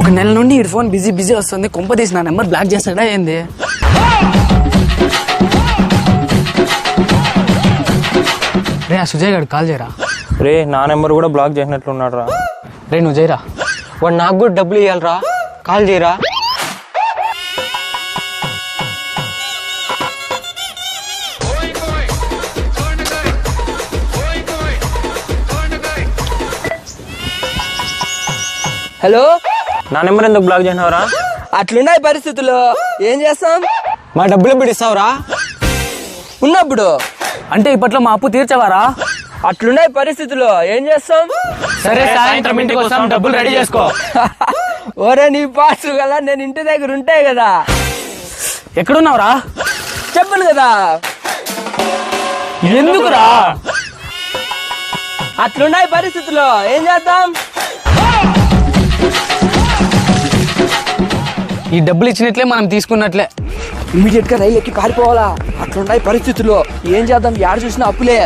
ఒక నెల నుండి ఈ ఫోన్ బిజీ బిజీ వస్తుంది. కొంప తీసి నా నెంబర్ బ్లాక్ చేస్తాడా ఏంది? రే ఆ సుజయ్ గారు కాల్ చేయరా? రే నా నెంబర్ కూడా బ్లాక్ చేసినట్లున్నాడు రా రే నువ్వు చేయరా? వాడు నాకు కూడా డబ్బులు ఇవ్వాలరా కాల్ చేయరా? హలో? నా నెంబర్ ఎందుకు బ్లాక్ చేసినావురా? అట్లున్నాయి పరిస్థితులు. ఏం చేస్తాం? మా డబ్బులు ఎప్పుడు ఇస్తావురా? ఉన్నప్పుడు. అంటే ఇప్పట్లో మా అప్పు తీర్చవారా? అట్లున్నాయి పరిస్థితులు. ఏం చేస్తాం? సరే సాయంత్రం ఇంటికి వస్తాం డబ్బులు రెడీ చేసుకో. ఓరే నీ పాసు కదా నేను ఇంటి దగ్గర ఉంటాయి కదా. ఎక్కడున్నావురా? చెప్పను కదా. ఎందుకురా? అట్లున్నాయి పరిస్థితులు. ఏం చేద్దాం? ఈ డబ్బులు ఇచ్చినట్లే మనం తీసుకున్నట్లే. ఇమీడియట్గా రైలు ఎక్కి పారిపోవాలా అట్లున్నాయి పరిస్థితులు ఏం చేద్దాం? యాడ చూసినా అప్పులే.